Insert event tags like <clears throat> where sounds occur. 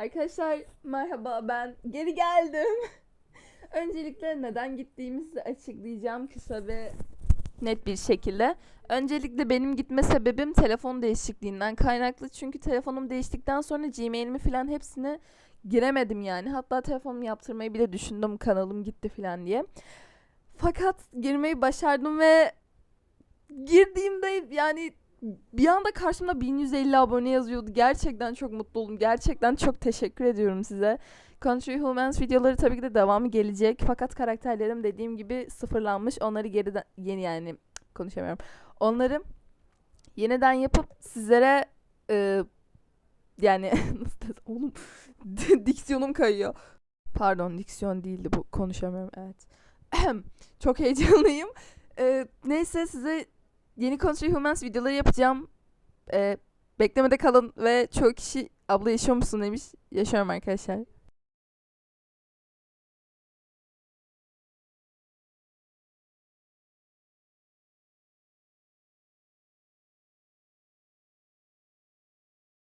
Arkadaşlar merhaba ben geri geldim. <laughs> Öncelikle neden gittiğimizi açıklayacağım kısa ve net bir şekilde. Öncelikle benim gitme sebebim telefon değişikliğinden kaynaklı. Çünkü telefonum değiştikten sonra Gmail'imi falan hepsine giremedim yani. Hatta telefonumu yaptırmayı bile düşündüm kanalım gitti falan diye. Fakat girmeyi başardım ve girdiğimde yani bir anda karşımda 1150 abone yazıyordu. Gerçekten çok mutlu oldum. Gerçekten çok teşekkür ediyorum size. Country Humans videoları tabii ki de devamı gelecek. Fakat karakterlerim dediğim gibi sıfırlanmış. Onları geriden yeni yani konuşamıyorum. Onları yeniden yapıp sizlere e, yani <laughs> nasıl desem oğlum <laughs> diksiyonum kayıyor. Pardon diksiyon değildi bu konuşamıyorum evet. <clears throat> Çok heyecanlıyım. E, neyse size yeni Country Humans videoları yapacağım. E, beklemede kalın ve çoğu kişi abla yaşıyor musun demiş. Yaşıyorum arkadaşlar.